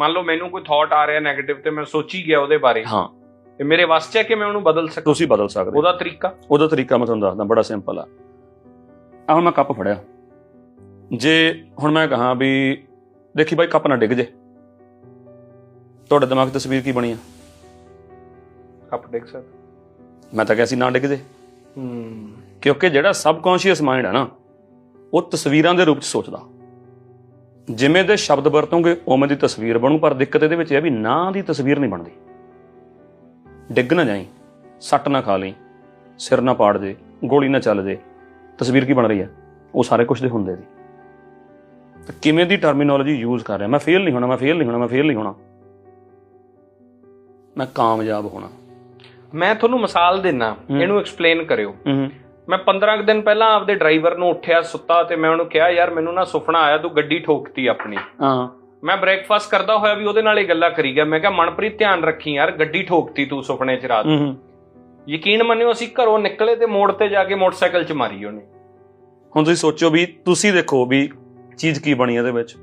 ਮੰਨ ਲਓ ਮੈਨੂੰ ਕੋਈ ਥਾਟ ਆ ਰਿਹਾ 네ਗੇਟਿਵ ਤੇ ਮੈਂ ਸੋਚੀ ਗਿਆ ਉਹਦੇ ਬਾਰੇ ਹਾਂ। ਤੇ ਮੇਰੇ ਵੱਸ 'ਚ ਹੈ ਕਿ ਮੈਂ ਉਹਨੂੰ ਬਦਲ ਸਕਾਂ? ਤੁਸੀਂ ਬਦਲ ਸਕਦੇ। ਉਹਦਾ ਤਰੀਕਾ? ਉਹਦਾ ਤਰੀਕਾ ਮੈਂ ਤੁਹਾਨੂੰ ਦੱਸਦਾ ਬੜਾ ਸਿੰਪਲ ਆ। ਆਹ ਹੁਣ ਮੈਂ ਕੱਪ ਫੜਿਆ। ਜੇ ਹੁਣ ਮੈਂ ਕਹਾਂ ਵੀ ਦੇਖੀ ਬਾਈ ਕੱਪ ਨਾ ਡਿੱਗ ਜੇ। ਤੁਹਾਡੇ ਦਿਮਾਗ 'ਚ ਤਸਵੀਰ ਕੀ ਬਣੀ ਆ? ਕੱਪ ਡਿੱਗ ਸਕਦਾ। ਮੈਂ ਤਾਂ ਕਿਹਾ ਸੀ ਨਾ ਡਿੱਗ ਜੇ। ਹੂੰ। ਕਿਉਂਕਿ ਜਿਹੜਾ ਸਬਕੌਂਸ਼ੀਅਸ ਮਾਈਂਡ ਹੈ ਨਾ ਉਹ ਤਸਵੀਰਾਂ ਦੇ ਰੂਪ 'ਚ ਸੋਚਦਾ। ਜਿਵੇਂ ਦੇ ਸ਼ਬਦ ਵਰਤੋਂਗੇ ਉਵੇਂ ਦੀ ਤਸਵੀਰ ਬਣੂ ਪਰ ਦਿੱਕਤ ਇਹਦੇ ਵਿੱਚ ਇਹ ਵੀ ਨਾ ਦੀ ਤਸਵੀਰ ਨਹੀਂ ਬਣਦੀ। ਡਿੱਗ ਨਾ ਜਾਈ ਸੱਟ ਨਾ ਖਾ ਲਈ ਸਿਰ ਨਾ ਪਾੜ ਜੇ ਗੋਲੀ ਨਾ ਚੱਲ ਜੇ। ਤਸਵੀਰ ਕੀ ਬਣ ਰਹੀ ਹੈ? ਉਹ ਸਾਰੇ ਕੁਝ ਦੇ ਹੁੰਦੇ ਦੀ ਤਾਂ ਕਿਵੇਂ ਦੀ ਟਰਮੀਨੋਲੋਜੀ ਯੂਜ਼ ਕਰ ਰਿਹਾ? ਮੈਂ ਫੇਲ ਨਹੀਂ ਹੋਣਾ ਮੈਂ ਫੇਲ ਨਹੀਂ ਹੋਣਾ ਮੈਂ ਫੇਲ ਨਹੀਂ ਹੋਣਾ। ਮੈਂ ਕਾਮਯਾਬ ਹੋਣਾ। ਮੈਂ ਤੁਹਾਨੂੰ ਮਿਸਾਲ ਦਿੰਨਾ। ਇਹਨੂੰ ਐਕਸਪਲੇਨ ਕਰਿਓ। ਮੈਂ 15 ਕੁ ਦਿਨ ਪਹਿਲਾਂ ਆਪਦੇ ਡਰਾਈਵਰ ਨੂੰ ਉੱਠਿਆ ਸੁੱਤਾ ਤੇ ਮੈਂ ਉਹਨੂੰ ਕਿਹਾ ਯਾਰ ਮੈਨੂੰ ਨਾ ਸੁਪਨਾ ਆਇਆ ਤੂੰ ਗੱਡੀ ਠੋਕਤੀ ਆਪਣੀ। ਹਾਂ। ਮੈਂ ਬ੍ਰੇਕਫਾਸਟ ਕਰਦਾ ਹੋਇਆ ਵੀ ਉਹਦੇ ਨਾਲ ਹੀ ਗੱਲਾਂ ਕਰੀ ਗਿਆ। ਮੈਂ ਕਿਹਾ ਮਨਪ੍ਰੀਤ ਧਿਆਨ ਰੱਖੀ ਯਾਰ ਗੱਡੀ ਠੋਕਤੀ ਤੂੰ ਸੁਪਨੇ 'ਚ ਰਾਤ ਯਕੀਨ ਮੰਨਿਓ ਅਸੀਂ ਘਰੋਂ ਨਿਕਲੇ ਤੇ ਮੋੜ ਤੇ ਜਾ ਕੇ ਮੋਟਰਸਾਈਕਲ 'ਚ ਮਾਰੀ ਉਹਨੇ। ਹੁਣ ਤੁਸੀਂ ਸੋਚੋ ਵੀ ਤੁਸੀਂ ਦੇਖੋ ਵੀ ਚੀਜ਼ ਕੀ ਬਣੀ ਇਹਦੇ ਵਿੱਚ।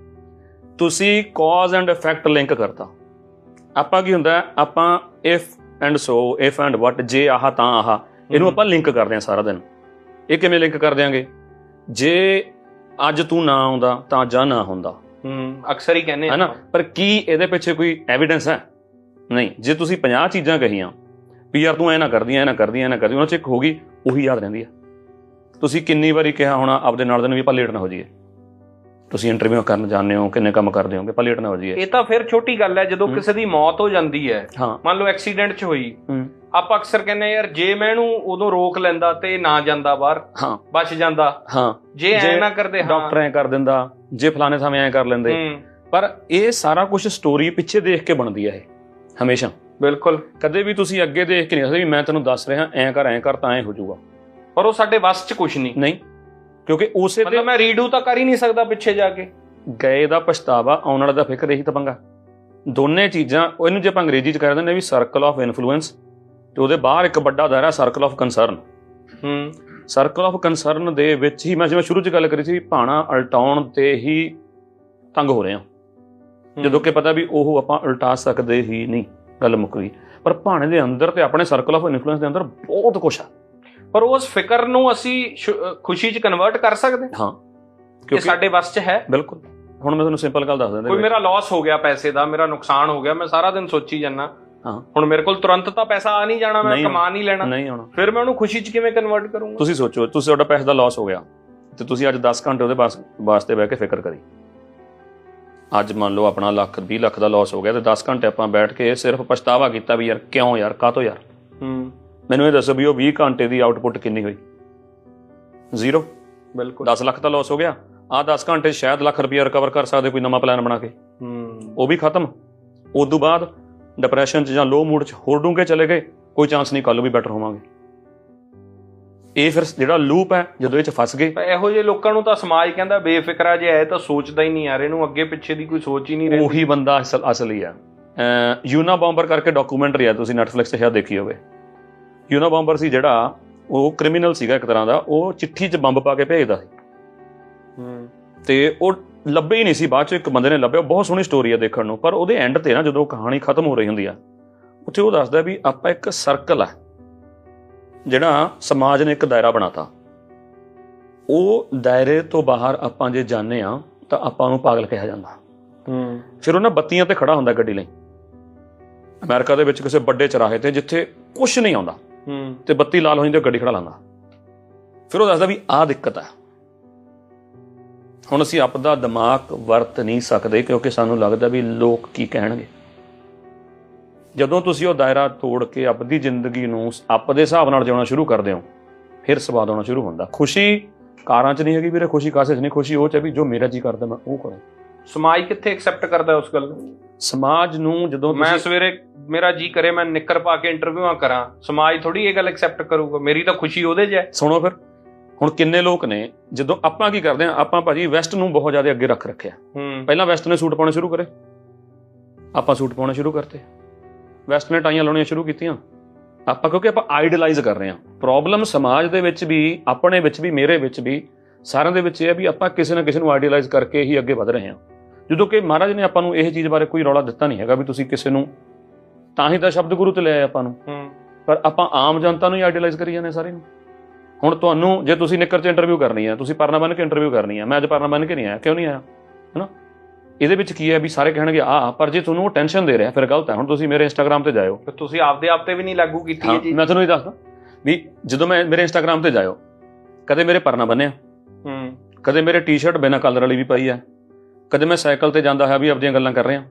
ਤੁਸੀਂ ਕਾਜ਼ ਐਂਡ ਇਫੈਕਟ ਲਿੰਕ ਕਰਤਾ। ਆਪਾਂ ਕੀ ਹੁੰਦਾ? ਆਪਾਂ if and so if and what ਜੇ ਆਹ ਤਾਂ ਆਹ। ਇਹਨੂੰ ਆਪਾਂ ਲਿੰਕ ਕਰਦੇ ਹਾਂ ਸਾਰਾ ਦਿਨ। ਇਹ ਕਿਵੇਂ ਲਿੰਕ ਕਰ ਦਿਆਂਗੇ? ਜੇ ਅੱਜ ਤੂੰ ਨਾ ਆਉਂਦਾ ਤਾਂ ਜਾਂ ਨਾ ਹੁੰਦਾ। ਹੂੰ ਅਕਸਰ ਹੀ ਕਹਿੰਦੇ ਹੈਨਾ? ਪਰ ਕੀ ਇਹਦੇ ਪਿੱਛੇ ਕੋਈ ਐਵੀਡੈਂਸ ਹੈ? ਨਹੀਂ। ਜੇ ਤੁਸੀਂ 50 ਚੀਜ਼ਾਂ ਕਹੀਆਂ ਵੀ ਯਾਰ ਤੂੰ ਐ ਨਾ ਕਰਦੀ ਐ ਨਾ ਕਰਦੀ ਐ ਨਾ ਕਰਦੀ ਉਹਨਾਂ ਚ ਇੱਕ ਹੋਗੀ ਉਹੀ ਯਾਦ ਰਹਿੰਦੀ ਹੈ ਤੁਸੀਂ ਕਿੰਨੀ ਵਾਰੀ ਕਿਹਾ ਹੋਣਾ ਆਪਦੇ ਨਾਲ ਦੇ ਨੂੰ ਵੀ ਆਪਾਂ ਲੇਟ ਨਾ ਹੋ ਜਾਈਏ। ਤੁਸੀਂ ਇੰਟਰਵਿਊ ਕਰਨ ਜਾਂਦੇ ਹੋ ਕਿੰਨੇ ਕੰਮ ਕਰਦੇ ਹੋਗੇ ਆਪਾਂ ਲੇਟ ਨਾ ਹੋ ਜਾਈਏ। ਇਹ ਤਾਂ ਫਿਰ ਛੋਟੀ ਗੱਲ ਹੈ ਜਦੋਂ ਹੂੰ। ਕਿਸੇ ਦੀ ਮੌਤ ਹੋ ਜਾਂਦੀ ਹੈ ਹਾਂ। ਮੰਨ ਲਓ ਐਕਸੀਡੈਂਟ 'ਚ ਹੋਈ। ਹੂੰ, ਆਪਾਂ ਅਕਸਰ ਕਹਿੰਦੇ ਯਾਰ ਜੇ ਮੈਂ ਇਹਨੂੰ ਉਦੋਂ ਰੋਕ ਲੈਂਦਾ ਤੇ ਨਾ ਜਾਂਦਾ ਬਾਹਰ ਹਾਂ। ਬਚ ਜਾਂਦਾ। ਹਾਂ। ਜੇ ਐ ਨਾ ਕਰਦੇ ਹਾਂ। ਡਾਕਟਰ ਐ ਕਰ ਦਿੰਦਾ ਜੇ ਫਲਾਣੇ ਸਮੇਂ ਐ ਕਰ ਲੈਂਦੇ। ਪਰ ਇਹ ਸਾਰਾ ਕੁਝ ਸਟੋਰੀ ਪਿੱਛੇ ਦੇਖ ਕੇ ਬਣਦੀ ਹੈ ਇਹ ਹਮੇਸ਼ਾ। ਬਿਲਕੁਲ। ਕਦੇ ਵੀ ਤੁਸੀਂ ਅੱਗੇ ਦੇਖ ਕੇ ਨਹੀਂ ਸਕਦੇ ਵੀ ਮੈਂ ਤੈਨੂੰ ਦੱਸ ਰਿਹਾ ਐ ਕਰ ਐ ਕਰ ਤਾਂ ਐ ਹੋ ਜਾਊਗਾ। ਪਰ ਉਹ ਸਾਡੇ ਵੱਸ 'ਚ ਕੁਝ ਨਹੀਂ। ਨਹੀਂ ਕਿਉਂਕਿ ਉਸੇ ਤੇ ਮਤਲਬ ਮੈਂ ਰੀਡੂ ਤਾਂ ਕਰ ਹੀ ਨਹੀਂ ਸਕਦਾ ਪਿੱਛੇ ਜਾ ਕੇ। ਗਏ ਦਾ ਪਛਤਾਵਾ ਆਉਣ ਵਾਲੇ ਦਾ ਫਿਕਰ ਇਹੀ ਤਾਂ ਪੰਗਾ। ਦੋਨੇ ਚੀਜ਼ਾਂ ਇਹਨੂੰ ਜੇ ਆਪਾਂ ਅੰਗਰੇਜ਼ੀ ਚ ਕਰਦੇ ਨੇ ਵੀ ਸਰਕਲ ਆਫ ਇਨਫਲੂਐਂਸ ਤੇ ਉਹਦੇ ਬਾਹਰ ਇੱਕ ਵੱਡਾ ਦਾਇਰਾ ਸਰਕਲ ਆਫ ਕੰਸਰਨ ਹੂੰ। ਸਰਕਲ ਆਫ ਕੰਸਰਨ ਦੇ ਵਿੱਚ ਹੀ ਮੈਂ ਜਿਵੇਂ ਸ਼ੁਰੂ ਚ ਗੱਲ ਕਰੀ ਸੀ ਭਾਣਾ ਉਲਟਾਉਣ ਤੇ ਹੀ ਤੰਗ ਹੋ ਰਹੇ ਹਾਂ। ਜਦੋਂ ਕਿ ਪਤਾ ਵੀ ਉਹ ਆਪਾਂ ਉਲਟਾ ਸਕਦੇ ਹੀ ਨਹੀਂ ਗੱਲ ਮੁੱਕ ਗਈ। ਪਰ ਭਾਣੇ ਦੇ ਅੰਦਰ ਤੇ ਆਪਣੇ ਸਰਕਲ ਆਫ ਇਨਫਲੂਐਂਸ ਦੇ ਅੰਦਰ ਬਹੁਤ ਕੁਝ ਆ। ਪਰ ਉਸ ਫਿਕਰ ਨੂੰ ਅਸੀਂ ਖੁਸ਼ੀ 'ਚ ਕਨਵਰਟ ਕਰ ਸਕਦੇ ਹਾਂ? ਕਿਉਂਕਿ ਸਾਡੇ ਵੱਸ 'ਚ ਹੈ। ਬਿਲਕੁਲ। ਹੁਣ ਮੈਂ ਤੁਹਾਨੂੰ ਸਿੰਪਲ ਗੱਲ ਦੱਸ ਦਿੰਦਾ ਕੋਈ ਮੇਰਾ ਲਾਸ ਹੋ ਗਿਆ ਪੈਸੇ ਦਾ ਮੇਰਾ ਨੁਕਸਾਨ ਹੋ ਗਿਆ ਮੈਂ ਸਾਰਾ ਦਿਨ ਸੋਚੀ ਜਾਂਦਾ। ਹਾਂ। ਹੁਣ ਮੇਰੇ ਕੋਲ ਤੁਰੰਤ ਤਾਂ ਪੈਸਾ ਆ ਨਹੀਂ ਜਾਣਾ ਮੈਂ ਨਹੀਂ ਕਮਾ ਨਹੀਂ ਲੈਣਾ। ਨਹੀਂ ਆਉਣਾ। ਫਿਰ ਮੈਂ ਉਹਨੂੰ ਖੁਸ਼ੀ 'ਚ ਕਿਵੇਂ ਕਨਵਰਟ ਕਰੂੰਗਾ? ਤੁਸੀਂ ਸੋਚੋ ਤੁਸੀਂ ਤੁਹਾਡਾ ਪੈਸੇ ਦਾ ਲਾਸ ਹੋ ਗਿਆ ਤੇ ਤੁਸੀਂ ਅੱਜ 10 ਘੰਟੇ ਉਹਦੇ ਵਾਸ- ਵਾਸਤੇ ਬਹਿ ਕੇ ਫਿਕਰ ਕਰੀ। ਅੱਜ ਮੰਨ ਲਓ ਆਪਣਾ ਲੱਖ 20 ਲੱਖ ਦਾ ਲਾਸ ਹੋ ਗਿਆ ਤੇ 10 ਘੰਟੇ ਆਪਾਂ ਬੈਠ ਕੇ ਸਿਰਫ ਪਛਤਾਵਾ ਕੀਤਾ ਵੀ ਯਾਰ ਕਿਉਂ ਯਾਰ ਕਾਹਤੋਂ ਯਾਰ? ਹੂੰ। ਮੈਨੂੰ ਇਹ ਦੱਸੋ ਵੀ ਉਹ 20 ਘੰਟੇ ਦੀ ਆਊਟਪੁੱਟ ਕਿੰਨੀ ਹੋਈ? ਜ਼ੀਰੋ ਬਿਲਕੁਲ। 10 ਲੱਖ ਦਾ ਲਾਸ ਹੋ ਗਿਆ। ਆ 10 ਘੰਟੇ 'ਚ ਸ਼ਾਇਦ ਲੱਖ ਰੁਪਏ ਰਿਕਵਰ ਕਰ ਸਕਦੇ ਕੋਈ ਨਵਾਂ ਪਲਾਨ ਬਣਾ ਕੇ। ਹੂੰ। ਉਹ ਵੀ ਖਤਮ। ਉਸ ਤੋਂ ਬਾਅਦ ਡਿਪਰੈਸ਼ਨ 'ਚ ਜਾਂ ਲੋ ਮੂਡ 'ਚ ਹੋਰ ਡੂੰਘੇ ਚਲੇ ਗਏ ਕੋਈ ਚਾਂਸ ਨਹੀਂ ਕੱਲ ਵੀ ਬੈਟਰ ਹੋਵਾਂਗੇ। ਇਹ ਫਿਰ ਜਿਹੜਾ ਲੂਪ ਹੈ ਜਦੋਂ ਇਹ 'ਚ ਫਸ ਗਏ। ਇਹੋ ਜਿਹੇ ਲੋਕਾਂ ਨੂੰ ਤਾਂ ਸਮਾਜ ਕਹਿੰਦਾ ਬੇਫਿਕਰਾ ਜੇ ਹੈ ਤਾਂ ਸੋਚਦਾ ਹੀ ਨਹੀਂ ਯਾਰ ਇਹਨੂੰ ਅੱਗੇ ਪਿੱਛੇ ਦੀ ਕੋਈ ਸੋਚ ਹੀ ਨਹੀਂ ਰਹੀ ਉਹੀ ਬੰਦਾ ਅਸਲ ਅਸਲੀ ਆ। ਯੂਨਾ ਬੰਬਰ ਕਰਕੇ ਡਾਕੂਮੈਂਟਰੀ ਆ ਤੁਸੀਂ ਨੈਟਫਲਿਕਸ ਤੇ ਸ਼ਾਇਦ ਦੇਖੀ ਹੋਵੇ। ਯੂਨਾ ਬੰਬਰ ਸੀ ਜਿਹੜਾ ਉਹ ਕ੍ਰਿਮੀਨਲ ਸੀਗਾ ਇੱਕ ਤਰ੍ਹਾਂ ਦਾ ਉਹ ਚਿੱਠੀ 'ਚ ਬੰਬ ਪਾ ਕੇ ਭੇਜਦਾ ਸੀ। ਹੂੰ। ਤੇ ਉਹ ਲੱਭੇ ਹੀ ਨਹੀਂ ਸੀ ਬਾਅਦ 'ਚ ਇੱਕ ਬੰਦੇ ਨੇ ਲੱਭਿਆ ਬਹੁਤ ਸੋਹਣੀ ਸਟੋਰੀ ਆ ਦੇਖਣ ਨੂੰ ਪਰ ਉਹਦੇ ਐਂਡ ਤੇ ਨਾ ਜਦੋਂ ਕਹਾਣੀ ਖਤਮ ਹੋ ਰਹੀ ਹੁੰਦੀ ਆ ਉੱਥੇ ਉਹ ਦੱਸਦਾ ਵੀ ਆਪਾਂ ਇੱਕ ਸਰਕਲ ਆ ਜਿਹੜਾ ਸਮਾਜ ਨੇ ਇੱਕ ਦਾਇਰਾ ਬਣਾਤਾ। ਉਹ ਦਾਇਰੇ ਤੋਂ ਬਾਹਰ ਆਪਾਂ ਜੇ ਜਾਂਦੇ ਆ ਤਾਂ ਆਪਾਂ ਨੂੰ ਪਾਗਲ ਕਿਹਾ ਜਾਂਦਾ। ਹੂੰ। ਫਿਰ ਉਹਨਾਂ ਬੱਤੀਆਂ ਤੇ ਖੜਾ ਹੁੰਦਾ ਗੱਡੀ ਲਈ। ਅਮਰੀਕਾ ਦੇ ਵਿੱਚ ਕਿਸੇ ਵੱਡੇ ਚਰਾਹੇ ਤੇ ਜਿੱਥੇ ਕੁਝ ਨਹੀਂ ਆਉਂਦਾ। ਹੂੰ। ਤੇ ਬੱਤੀ ਲਾਲ ਹੋ ਜਾਂਦੀ ਤੇ ਗੱਡੀ ਖੜਾ ਲਾਂਦਾ। ਫਿਰ ਉਹ ਦੱਸਦਾ ਵੀ ਆਹ ਦਿੱਕਤ ਹੈ ਹੁਣ ਅਸੀਂ ਆਪਦਾ ਦਿਮਾਗ ਵਰਤ ਨਹੀਂ ਸਕਦੇ ਕਿਉਂਕਿ ਸਾਨੂੰ ਲੱਗਦਾ ਵੀ ਲੋਕ ਕੀ ਕਹਿਣਗੇ। ਜਦੋਂ ਤੁਸੀਂ ਉਹ ਦਾਇਰਾ ਤੋੜ ਕੇ ਆਪਦੀ ਜ਼ਿੰਦਗੀ ਨੂੰ ਆਪਦੇ ਹਿਸਾਬ ਨਾਲ ਜਿਉਣਾ ਸ਼ੁਰੂ ਕਰਦੇ ਹੋ ਫਿਰ ਸਵਾਦ ਆਉਣਾ ਸ਼ੁਰੂ ਹੁੰਦਾ। ਖੁਸ਼ੀ ਕਾਰਾਂ 'ਚ ਨਹੀਂ ਹੈਗੀ ਵੀਰੇ ਖੁਸ਼ੀ ਕਾਸੇ 'ਚ ਨਹੀਂ ਖੁਸ਼ੀ ਉਹ 'ਚ ਹੈ ਵੀ ਜੋ ਮੇਰਾ ਜੀ ਕਰਦਾ ਮੈਂ ਉਹ ਕਰਾਂ। ਸਮਾਜ ਕਿੱਥੇ ਐਕਸੈਪਟ ਕਰਦਾ ਉਸ ਗੱਲ ਨੂੰ? ਸਮਾਜ ਨੂੰ ਜਦੋਂ ਮੈਂ ਸਵੇਰੇ ਮੇਰਾ ਜੀ ਕਰੇ ਮੈਂ ਨਿੱਕਰ ਪਾ ਕੇ ਇੰਟਰਵਿਊਆਂ ਕਰਾਂ ਸਮਾਜ ਥੋੜੀ ਇਹ ਗੱਲ ਐਕਸੈਪਟ ਕਰੂਗਾ ਮੇਰੀ ਤਾਂ ਖੁਸ਼ੀ ਉਹਦੇ 'ਚ ਹੈ। ਸੁਣੋ ਫਿਰ। ਹੁਣ ਕਿੰਨੇ ਲੋਕ ਨੇ ਜਦੋਂ ਆਪਾਂ ਕੀ ਕਰਦੇ ਆ ਆਪਾਂ ਭਾਜੀ ਵੈਸਟ ਨੂੰ ਬਹੁਤ ਜ਼ਿਆਦਾ ਅੱਗੇ ਰੱਖ ਰੱਖਿਆ। ਪਹਿਲਾਂ ਵੈਸਟ ਨੇ ਸੂਟ ਪਾਉਣੇ ਸ਼ੁਰੂ ਕਰੇ। ਆਪਾਂ ਸੂਟ ਪਾਉਣੇ ਸ਼ੁਰੂ ਕਰਤੇ। ਵੈਸਟ ਨੇ ਟਾਈਆਂ ਲਾਉਣੀਆਂ ਸ਼ੁਰੂ ਕੀਤੀਆਂ। ਆਪਾਂ ਕਿਉਂਕਿ ਆਪਾਂ ਆਈਡਲਾਈਜ਼ ਕਰ ਰਹੇ ਹਾਂ। ਪ੍ਰੋਬਲਮ ਸਮਾਜ ਦੇ ਵਿੱਚ ਵੀ ਆਪਣੇ ਵਿੱਚ ਵੀ ਮੇਰੇ ਵਿੱਚ ਵੀ ਸਾਰਿਆਂ ਦੇ ਵਿੱਚ ਇਹ ਹੈ ਵੀ ਆਪਾਂ ਕਿਸੇ ਨਾ ਕਿਸੇ ਨੂੰ ਆਈਡਲਾਈਜ਼ ਕਰਕੇ ਹੀ ਅੱਗੇ ਵਧ ਰਹੇ ਹਾਂ। ਜਦੋਂ ਕਿ ਮਹਾਰਾਜ ਨੇ ਆਪਾਂ ਨੂੰ ਇਹ ਚੀਜ਼ ਬਾਰੇ ਕੋਈ ਰੌਲਾ ਦਿੱਤਾ ਨਹੀਂ ਹੈਗਾ ਵੀ ਤੁਸੀਂ ਕਿਸੇ ਨੂੰ ਤਾਂ ਹੀ ਤਾਂ ਸ਼ਬਦ ਗੁਰੂ ਤੇ ਲਿਆਏ ਆਪਾਂ ਨੂੰ। ਪਰ ਆਪਾਂ ਆਮ ਜਨਤਾ ਨੂੰ ਹੀ ਆਈਡੀਅਲਾਈਜ਼ ਕਰੀ ਜਾਂਦੇ ਸਾਰੇ ਨੂੰ। ਹੁਣ ਤੁਹਾਨੂੰ ਜੇ ਤੁਸੀਂ ਨਿੱਕਰ 'ਚ ਇੰਟਰਵਿਊ ਕਰਨੀ ਹੈ ਤੁਸੀਂ ਪਰਨਾ ਬੰਨ ਕੇ ਇੰਟਰਵਿਊ ਕਰਨੀ ਹੈ ਮੈਂ ਅੱਜ ਪਰਨਾ ਬੰਨ ਕੇ ਨਹੀਂ ਆਇਆ ਕਿਉਂ ਨਹੀਂ ਆਇਆ? ਹੈਨਾ? ਇਹਦੇ ਵਿੱਚ ਕੀ ਹੈ ਵੀ ਸਾਰੇ ਕਹਿਣਗੇ ਆ ਪਰ ਜੇ ਤੁਹਾਨੂੰ ਉਹ ਟੈਨਸ਼ਨ ਦੇ ਰਿਹਾ ਫਿਰ ਗਲਤ ਹੈ ਹੁਣ ਤੁਸੀਂ ਮੇਰੇ ਇੰਸਟਾਗ੍ਰam ਤੇ ਜਾਇਓ। ਫਿਰ ਤੁਸੀਂ ਆਪਦੇ ਆਪ ਤੇ ਵੀ ਨਹੀਂ ਲਾਗੂ ਕੀਤੀ ਹਾਂ ਚੀਜ਼। ਮੈਂ ਤੁਹਾਨੂੰ ਇਹ ਦੱਸਦਾ ਵੀ ਜਦੋਂ ਮੈਂ ਮੇਰੇ ਇੰਸਟਾਗ੍ਰam ਤੇ ਜਾਇਓ ਕਦੇ ਮੇਰੇ ਪਰਨਾ ਬੰਨਿਆ ਹੂੰ। ਕਦੇ ਮੇਰੇ ਟੀ-ਸ਼ਰਟ ਬਿਨਾਂ ਕਲਰ ਵਾਲੀ ਵੀ ਪਈ ਹੈ ਕਦੇ ਮੈਂ ਸਾਈਕਲ ਤੇ ਜਾਂਦਾ ਹੈ ਵੀ ਆਪਣੀਆਂ ਗੱਲਾਂ ਕਰ ਰਿਹਾ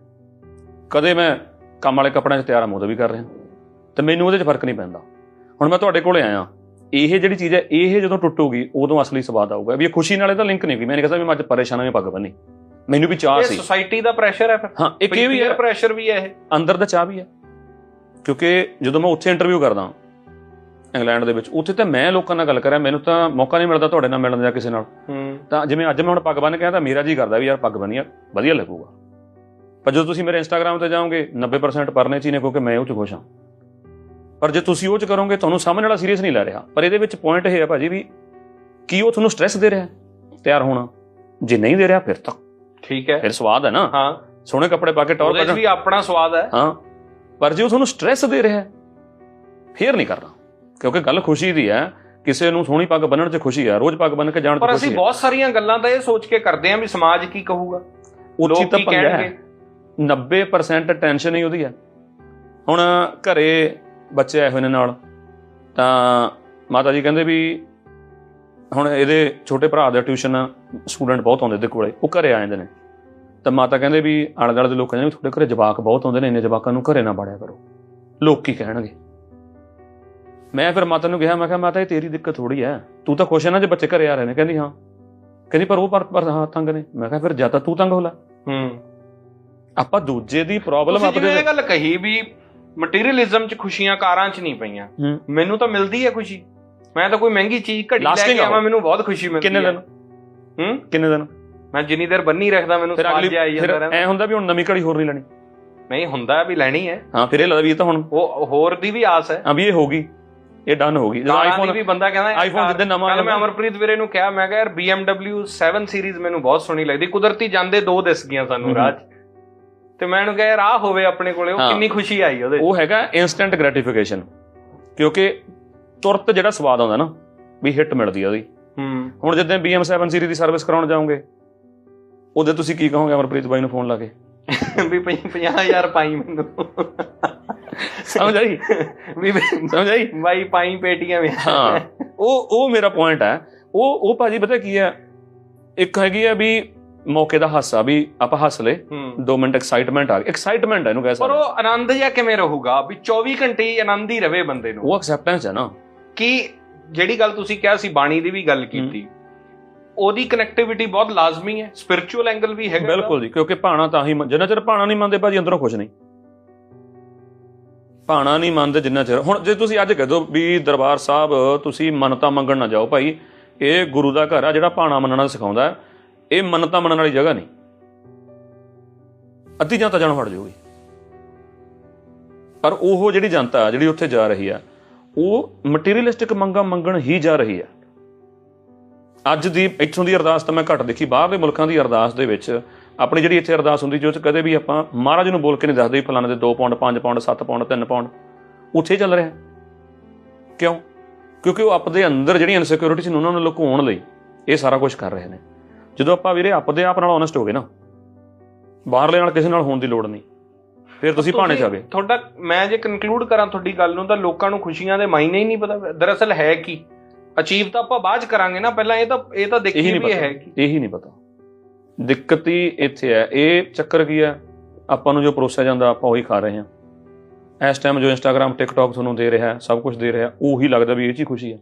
ਕਦੇ ਮੈਂ ਕੰਮ ਵਾਲੇ ਕੱਪੜਿਆਂ 'ਚ ਤਿਆਰ ਆ ਉਹਦਾ ਵੀ ਕਰ ਰਿਹਾ ਤੇ ਮੈਨੂੰ ਉਹਦੇ 'ਚ ਫ਼ਰਕ ਨਹੀਂ ਪੈਂਦਾ। ਹੁਣ ਮੈਂ ਤੁਹਾਡੇ ਕੋਲੇ ਆਇਆ ਇਹ ਜਿਹੜੀ ਚੀਜ਼ ਹੈ ਇਹ ਜਦੋਂ ਟੁੱਟੂਗੀ ਉਦੋਂ ਅਸਲੀ ਸਵਾਦ ਆਊਗਾ। ਵੀ ਇਹ ਖੁਸ਼ੀ ਨਾਲ ਇਹਦਾ ਲਿੰਕ ਨਹੀਂ ਕੋਈ ਮੈਂ ਕਹਿੰਦਾ ਵੀ ਮੈਂ ਅੱਜ ਪਰੇਸ਼ਾਨ ਹਾਂ ਮੈਂ ਪੱਗ ਬੰਨੀ ਮੈਨੂੰ ਵੀ ਚਾਹ ਇਹ ਸੀ। ਸੋਸਾਇਟੀ ਦਾ ਪ੍ਰੈਸ਼ਰ ਹੈ ਫਿਰ। ਹਾਂ ਇੱਕ ਇਹ ਵੀ ਹੈ। ਪ੍ਰੈਸ਼ਰ ਵੀ ਹੈ ਇਹ। ਅੰਦਰ ਦਾ ਚਾਹ ਵੀ ਹੈ। ਕਿਉਂਕਿ ਜਦੋਂ ਮੈਂ ਉੱਥੇ ਇੰਟਰਵਿਊ ਕਰਦਾ ਇੰਗਲੈਂਡ ਦੇ ਵਿੱਚ ਉੱਥੇ ਤਾਂ ਮੈਂ ਲੋਕਾਂ ਨਾਲ ਗੱਲ ਕਰਾਂ ਮੈਨੂੰ ਤਾਂ ਮੌਕਾ ਨਹੀਂ ਮਿਲਦਾ ਤੁਹਾਡੇ ਨਾਲ ਮਿਲਣ ਦਾ ਕਿਸੇ ਨਾਲ। ਤਾਂ ਜਿਵੇਂ ਅੱਜ ਮੈਂ ਹੁਣ ਪੱਗ ਬੰਨ ਕੇ ਆਇਆ ਤਾਂ ਮੇਰਾ ਜੀ ਕਰਦਾ ਵੀ ਯਾਰ ਪੱਗ ਬੰਨੀਆ ਵਧੀਆ ਲੱਗੂਗਾ। ਪਰ ਜਦੋਂ ਤੁਸੀਂ ਮੇਰੇ ਇੰਸਟਾਗ੍ਰam ਤੇ ਜਾਓਗੇ 90% ਪਰਨੇ ਚ ਨੇ ਕਿਉਂਕਿ ਮੈਂ ਉਹ ਚ ਖੁਸ਼ ਹਾਂ। ਪਰ ਜੇ ਤੁਸੀਂ ਉਹ ਚ ਕਰੋਗੇ ਤੁਹਾਨੂੰ ਸਾਹਮਣੇ ਵਾਲਾ ਸੀਰੀਅਸ ਨਹੀਂ ਲੈ ਰਿਹਾ। ਪਰ ਇਹਦੇ ਵਿੱਚ ਪੁਆਇੰਟ ਇਹ ਹੈ ਭਾਜੀ ਵੀ ਕੀ ਉਹ ਤੁਹਾਨੂੰ ਸਟ੍ਰੈਸ ਦੇ ਰਿਹਾ ਤਿਆਰ ਹੋਣਾ। ਜੇ ਨਹੀਂ ਦੇ ਰਿਹਾ ਫਿਰ ਤਾਂ ਠੀਕ ਹੈ। ਫਿਰ ਸਵਾਦ ਹੈ ਨਾ। ਹਾਂ। ਸੋਹਣੇ ਕੱਪੜੇ ਪਾ ਕੇ ਟੌਰ ਕੱਢਣ। ਵੀ ਆਪਣਾ ਸਵਾਦ ਹੈ। ਹਾਂ। ਪਰ ਜੇ ਉਹ ਤੁਹਾਨੂੰ ਸਟ੍ਰੈਸ ਦੇ ਰਿਹਾ ਫਿਰ ਨਹੀਂ ਕਰਨਾ। ਕਿਉਂਕਿ ਗੱਲ ਖੁਸ਼ੀ ਦੀ ਹੈ ਕਿਸੇ ਨੂੰ ਸੋਹਣੀ ਪੱਗ ਬੰਨਣ 'ਚ ਖੁਸ਼ੀ ਹੈ ਰੋਜ਼ ਪੱਗ ਬੰਨ ਕੇ ਜਾਣ 'ਚ ਪਰ ਖੁਸ਼ੀ ਅਸੀਂ ਹੈ ਬਹੁਤ ਸਾਰੀਆਂ ਗੱਲਾਂ ਤਾਂ ਇਹ ਸੋਚ ਕੇ ਕਰਦੇ ਆਂ ਵੀ ਸਮਾਜ ਕੀ ਕਹੂਗਾ। ਉੱਚੀ ਤਾਂ ਪੰਗਾ ਹੈ। ਕਹਿਣਗੇ? 90% ਟੈਨਸ਼ਨ ਹੀ ਉਹਦੀ ਹੈ। ਹੁਣ ਘਰੇ ਬੱਚੇ ਆਏ ਹੋਏ ਨੇ ਨਾਲ ਤਾਂ ਮਾਤਾ ਜੀ ਕਹਿੰਦੇ ਵੀ ਹੁਣ ਇਹਦੇ ਛੋਟੇ ਭਰਾ ਦਾ ਟਿਊਸ਼ਨ ਸਟੂਡੈਂਟ ਬਹੁਤ ਆਉਂਦੇ ਇਹਦੇ ਕੋਲੇ ਉਹ ਘਰੇ ਆ ਜਾਂਦੇ ਨੇ। ਤਾਂ ਮਾਤਾ ਕਹਿੰਦੇ ਵੀ ਆਲੇ ਦੁਆਲੇ ਦੇ ਲੋਕ ਕਹਿੰਦੇ ਵੀ ਤੁਹਾਡੇ ਘਰੇ ਜਵਾਕ ਬਹੁਤ ਆਉਂਦੇ ਨੇ ਇੰਨੇ ਜਵਾਕਾਂ ਨੂੰ ਘਰੇ ਨਾ ਬਾੜਿਆ ਕਰੋ। ਲੋਕ ਕੀ ਕਹਿਣਗੇ? ਮੈਂ ਫਿਰ ਮਾਤਾ ਨੂੰ ਕਿਹਾ ਮੈਂ ਕਿਹਾ ਮਾਤਾ ਇਹ ਤੇਰੀ ਦਿੱਕਤ ਥੋੜੀ ਹੈ ਤੂੰ ਤਾਂ ਖੁਸ਼ ਹੈ ਨਾ ਜੇ ਬੱਚੇ ਘਰੇ ਆ ਰਹੇ ਨੇ। ਕਹਿੰਦੀ ਹਾਂ। ਕਹਿੰਦੀ ਪਰ ਉਹ ਪਰ ਪਰ ਹਾਂ ਤੰਗ ਨੇ। ਮੈਂ ਕਿਹਾ ਫਿਰ ਜਾਂ ਤਾਂ ਤੂੰ ਤੰਗ ਹੋ ਲੈ। ਹੂੰ। ਆਪਾਂ ਦੂਜੇ ਦੀ ਪ੍ਰੋਬਲਮ ਆਪਣੇ ਇਹ ਗੱਲ ਕਹੀ ਵੀ ਮਟੀਰੀਅਲਿਜ਼ਮ 'ਚ ਖੁਸ਼ੀਆਂ ਕਾਰਾਂ 'ਚ ਨਹੀਂ ਪਈਆਂ। ਹੂੰ। ਮੈਨੂੰ ਤਾਂ ਮਿਲਦੀ ਹੈ ਖੁਸ਼ੀ। ਮੈਂ ਤਾਂ ਕੋਈ ਮਹਿੰਗੀ ਚੀਜ਼ ਘੜੀ ਲੈ ਕੇ ਆਵਾਂ। ਮੈਨੂੰ ਬਹੁਤ ਖੁਸ਼ੀ ਮਿਲਦੀ ਕਿੰਨੇ ਹੈ। ਦਿਨ? ਹੂੰ? ਕਿੰਨੇ ਦਿਨ? ਮੈਂ ਜਿੰਨੀ ਦੇਰ ਬੰਨੀ ਰੱਖਦਾ ਮੈਨੂੰ ਸਵਾਦ ਜਿਹਾ ਆਈ ਜਾਂਦਾ ਰਹਿੰਦਾ। ਐ ਹੁੰਦਾ ਵੀ ਹੁਣ ਨਵੀਂ ਘੜੀ ਹੋਰ ਨਹੀਂ ਲੈਣੀ। ਨਹੀਂ ਹੁੰਦਾ ਵੀ ਲੈਣੀ ਹੈ। ਹਾਂ ਫਿਰ ਇਹ ਲੱਗਦਾ ਵੀ ਇਹ ਤਾਂ ਹੁਣ ਉਹ ਹੋਰ ਦੀ ਵੀ ਆਸ ਹੈ। ਆ ਵੀ ਇਹ ਹੋਗੀ ਇਹ ਡਨ ਹੋ ਗਈ ਜਦੋਂ ਆਈਫੋਨ ਵੀ ਬੰਦਾ ਕਹਿੰਦਾ iPhone ਜਿੱਦਾਂ ਨਵਾਂ ਮੈਂ ਆਇਆ ਨਾ- ਅਮਰਪ੍ਰੀਤ ਵੀਰੇ ਨੂੰ ਕਿਹਾ ਮੈਂ ਕਿਹਾ ਯਾਰ BMW 7 ਸੀਰੀਜ਼ ਮੈਨੂੰ ਬਹੁਤ ਸੋਹਣੀ ਲੱਗਦੀ। ਕੁਦਰਤੀ ਜਾਂਦੇ ਦੋ ਦਿਸ ਗਈਆਂ ਸਾਨੂੰ। ਰਾਹ 'ਚ ਤੇ ਮੈਂ ਉਹਨੂੰ ਕਿਹਾ ਯਾਰ ਆ ਹੋਵੇ ਆਪਣੇ ਕੋਲੇ ਉਹ। ਕਿੰਨੀ ਖੁਸ਼ੀ ਆਈ ਉਹਦੇ। ਉਹ ਹੈਗਾ ਇਨਸਟੈਂਟ ਗ੍ਰੈਟੀਫਿਕੇਸ਼ਨ ਕਿਉਂਕਿ ਤੁਰਤ ਜਿਹੜਾ ਸਵਾਦ ਆਉਂਦਾ ਨਾ ਵੀ ਹਿੱਟ ਮਿਲਦੀ ਆ ਉਹਦੀ। ਹੂੰ। ਹੁਣ ਜਦੋਂ BM7 ਸੀਰੀਜ਼ ਦੀ ਸਰਵਿਸ ਕਰਾਉਣ ਜਾਓਗੇ ਉਹਦੇ ਤੁਸੀਂ ਕੀ ਕਹੋਗੇ ਅਮਰਪ੍ਰੀਤ ਬਾਈ ਨੂੰ ਫੋਨ ਲਾ ਕੇ? ਵੀ 50000 ਪਾਈ ਮੈਨੂੰ। ਸਮਝ ਆਈ ਵੀ ਸਮਝ ਆਈ ਬਾਈ ਪਾਈ ਪੇਟੀਆਂ ਵੀ ਹਾਂ। ਉਹ ਉਹ ਮੇਰਾ ਪੁਆਇੰਟ ਹੈ ਉਹ ਉਹ ਭਾਜੀ ਪਤਾ ਕੀ ਹੈ ਇੱਕ ਹੈਗੀ ਆ ਵੀ ਮੌਕੇ ਦਾ ਹਾਸਾ ਵੀ ਆਪਾਂ ਹੱਸ ਲੇ ਹੂੰ। 2 ਮਿੰਟ ਐਕਸਾਈਟਮੈਂਟ ਆ ਗਈ। ਐਕਸਾਈਟਮੈਂਟ ਹੈ ਇਹਨੂੰ ਕਹਿ ਪਰ ਉਹ ਆਨੰਦ ਜਿਹਾ ਕਿਵੇਂ ਰਹੂਗਾ? ਵੀ 24 ਘੰਟੇ ਹੀ ਆਨੰਦ ਹੀ ਰਵੇ ਬੰਦੇ ਨੂੰ। ਉਹ ਐਕਸੈਪਟੈਂਸ ਹੈ ਨਾ। ਕਿ ਜਿਹੜੀ ਗੱਲ ਤੁਸੀਂ ਕਿਹਾ ਸੀ ਬਾਣੀ ਦੀ ਵੀ ਗੱਲ ਕੀਤੀ। ਉਹਦੀ ਕਨੈਕਟੀਵਿਟੀ ਬਹੁਤ ਲਾਜ਼ਮੀ ਹੈ। ਸਪਿਰਚੁਅਲ ਐਂਗਲ ਵੀ ਹੈਗਾ। ਬਿਲਕੁਲ ਜੀ ਕਿਉਂਕਿ ਭਾਣਾ ਤਾਂ ਹੀ ਜਿੰਨਾ ਚਿਰ ਭਾਣਾ ਨਹੀਂ ਮੰਨਦੇ ਭਾਜੀ ਅੰਦਰੋਂ ਖੁਸ਼ ਨਹੀਂ। ਭਾਣਾ ਨਹੀਂ ਮੰਨਦੇ ਜਿੰਨਾ ਚਿਰ ਹੁਣ ਜੇ ਤੁਸੀਂ ਅੱਜ ਕਹਿ ਦੋ ਵੀ ਦਰਬਾਰ ਸਾਹਿਬ ਤੁਸੀਂ ਮੰਨਤਾ ਮੰਗਣ ਨਾ ਜਾਓ ਭਾਈ ਇਹ ਗੁਰੂ ਦਾ ਘਰ ਆ ਜਿਹੜਾ ਭਾਣਾ ਮੰਨਣਾ ਸਿਖਾਉਂਦਾ ਹੈ। ਇਹ ਮੰਨਤਾ ਮੰਨਣ ਵਾਲੀ ਜਗ੍ਹਾ ਨਹੀਂ। ਅੱਧੀ ਜਨਤਾ ਜਾਣ ਹਟ ਜਾਊਗੀ। ਪਰ ਉਹ ਜਿਹੜੀ ਜਨਤਾ ਜਿਹੜੀ ਉੱਥੇ ਜਾ ਰਹੀ ਆ, ਉਹ ਮਟੀਰੀਅਲਿਸਟਿਕ ਮੰਗਾਂ ਮੰਗਣ ਹੀ ਜਾ ਰਹੀ ਆ। ਅੱਜ ਦੀ ਇੱਥੋਂ ਦੀ ਅਰਦਾਸ ਤਾਂ ਮੈਂ ਘੱਟ ਦੇਖੀ, ਬਾਹਰਲੇ ਮੁਲਕਾਂ ਦੀ ਅਰਦਾਸ ਦੇ ਵਿੱਚ ਆਪਣੀ ਜਿਹੜੀ ਇੱਥੇ ਅਰਦਾਸ ਹੁੰਦੀ, ਜੋ ਚ ਕਦੇ ਵੀ ਆਪਾਂ ਮਹਾਰਾਜ ਨੂੰ ਬੋਲ ਕੇ ਨਹੀਂ ਦੱਸਦੇ ਫਲਾਣੇ ਦੇ 2 ਪਾਉਂਡ 5 ਪਾਉਂਡ 7 ਪਾਉਂਡ 3 ਪਾਉਂਡ ਉੱਥੇ ਚੱਲ ਰਿਹਾ। ਕਿਉਂ? ਕਿਉਂਕਿ ਉਹ ਆਪਦੇ ਅੰਦਰ ਜਿਹੜੀਆਂ ਇਨਸਿਕਿਉਰਿਟੀਜ਼ ਨੇ, ਉਹਨਾਂ ਨੂੰ ਲੁਕਾਉਣ ਲਈ ਇਹ ਸਾਰਾ ਕੁਝ ਕਰ ਰਹੇ ਨੇ। ਜਦੋਂ ਆਪਾਂ ਵੀਰੇ ਆਪਦੇ ਆਪ ਨਾਲ ਓਨੈਸਟ ਹੋ ਗਏ ਨਾ ਬਾਹਰਲੇ ਨਾਲ ਕਿਸੇ ਨਾਲ ਹੋਣ ਦੀ ਲੋੜ ਨਹੀਂ। ਫਿਰ ਤੁਸੀਂ ਭਾਣੇ ਜਾਵੇ। ਤੁਹਾਡਾ ਮੈਂ ਜੇ ਕਨਕਲੂਡ ਕਰਾਂ ਤੁਹਾਡੀ ਗੱਲ ਨੂੰ ਤਾਂ ਲੋਕਾਂ ਨੂੰ ਖੁਸ਼ੀਆਂ ਦੇ ਮਾਇਨੇ ਹੀ ਨਹੀਂ ਪਤਾ। ਦਰਅਸਲ ਹੈ ਕੀ? ਅਚੀਵ ਤਾਂ ਆਪਾਂ ਬਾਅਦ ਚ ਕਰਾਂਗੇ ਨਾ ਪਹਿਲਾਂ ਇਹ ਤਾਂ ਇਹ ਤਾਂ ਨਹੀਂ ਵੀ ਹੈ ਕੀ। ਇਹੀ ਨਹੀਂ ਪਤਾ। ਦਿੱਕਤ ਹੀ ਇੱਥੇ ਹੈ। ਇਹ ਚੱਕਰ ਕੀ ਹੈ? ਆਪਾਂ ਨੂੰ ਜੋ ਪਰੋਸਿਆ ਜਾਂਦਾ ਆਪਾਂ ਉਹੀ ਖਾ ਰਹੇ ਹਾਂ। ਇਸ ਟਾਈਮ ਜੋ ਇੰਸਟਾਗ੍ਰam ਟਿਕਟੌਕ ਤੁਹਾਨੂੰ ਦੇ ਰਿਹਾ ਸਭ ਕੁਝ ਦੇ ਰਿਹਾ ਉਹੀ ਲੱਗਦਾ ਵੀ ਇਹ ਚ ਖੁਸ਼ੀ ਹੈ।